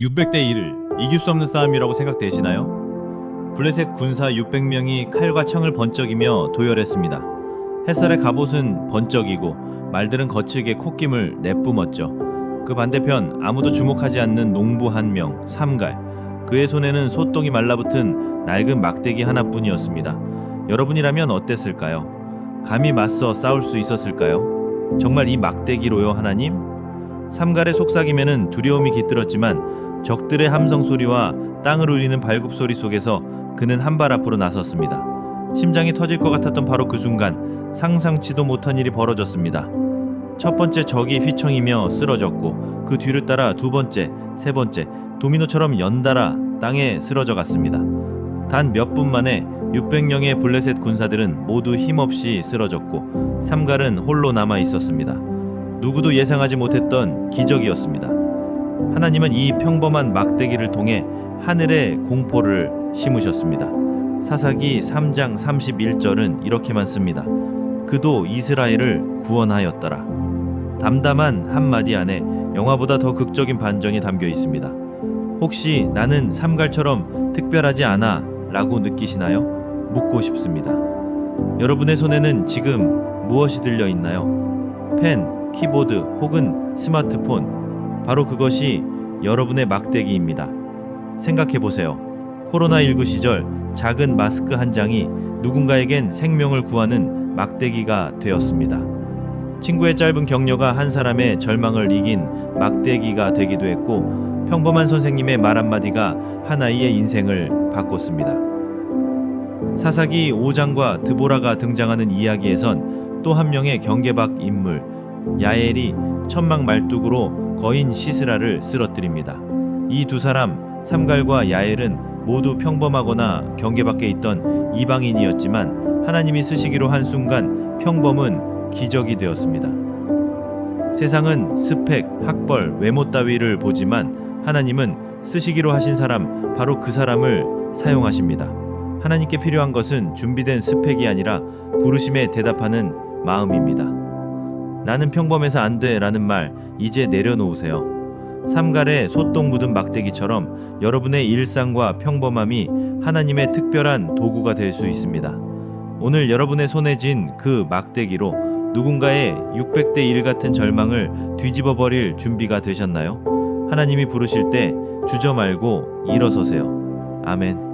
600대 1을 이길 수 없는 싸움이라고 생각되시나요? 블레셋 군사 600명이 칼과 창을 번쩍이며 도열했습니다. 햇살의 갑옷은 번쩍이고 말들은 거칠게 콧김을 내뿜었죠. 그 반대편 아무도 주목하지 않는 농부 한 명, 삼갈. 그의 손에는 소똥이 말라붙은 낡은 막대기 하나뿐이었습니다. 여러분이라면 어땠을까요? 감히 맞서 싸울 수 있었을까요? 정말 이 막대기로요, 하나님? 삼갈의 속삭임에는 두려움이 깃들었지만 적들의 함성 소리와 땅을 울리는 발굽 소리 속에서 그는 한 발 앞으로 나섰습니다. 심장이 터질 것 같았던 바로 그 순간 상상치도 못한 일이 벌어졌습니다. 첫 번째 적이 휘청이며 쓰러졌고 그 뒤를 따라 두 번째, 세 번째 도미노처럼 연달아 땅에 쓰러져 갔습니다. 단 몇 분 만에 600명의 블레셋 군사들은 모두 힘없이 쓰러졌고 삼갈은 홀로 남아 있었습니다. 누구도 예상하지 못했던 기적이었습니다. 하나님은 이 평범한 막대기를 통해 하늘에 공포를 심으셨습니다. 사사기 3장 31절은 이렇게만 씁니다. 그도 이스라엘을 구원하였더라. 담담한 한마디 안에 영화보다 더 극적인 반전이 담겨 있습니다. 혹시 나는 삼갈처럼 특별하지 않아 라고 느끼시나요? 묻고 싶습니다. 여러분의 손에는 지금 무엇이 들려 있나요? 펜, 키보드 혹은 스마트폰. 바로 그것이 여러분의 막대기입니다. 생각해 보세요. 코로나19 시절 작은 마스크 한 장이 누군가에겐 생명을 구하는 막대기가 되었습니다. 친구의 짧은 격려가 한 사람의 절망을 이긴 막대기가 되기도 했고 평범한 선생님의 말 한마디가 한 아이의 인생을 바꿨습니다. 사사기 5장과 드보라가 등장하는 이야기에선 또 한 명의 경계박 인물 야엘이 천막 말뚝으로 거인 시스라를 쓰러뜨립니다. 이 두 사람 삼갈과 야엘은 모두 평범하거나 경계 밖에 있던 이방인이었지만 하나님이 쓰시기로 한 순간 평범은 기적이 되었습니다. 세상은 스펙, 학벌, 외모 따위를 보지만 하나님은 쓰시기로 하신 사람 바로 그 사람을 사용하십니다. 하나님께 필요한 것은 준비된 스펙이 아니라 부르심에 대답하는 마음입니다. 나는 평범해서 안 돼 라는 말 이제 내려놓으세요. 삼갈의 소똥 묻은 막대기처럼 여러분의 일상과 평범함이 하나님의 특별한 도구가 될 수 있습니다. 오늘 여러분의 손에 쥔 그 막대기로 누군가의 600대 1 같은 절망을 뒤집어 버릴 준비가 되셨나요? 하나님이 부르실 때 주저 말고 일어서세요. 아멘.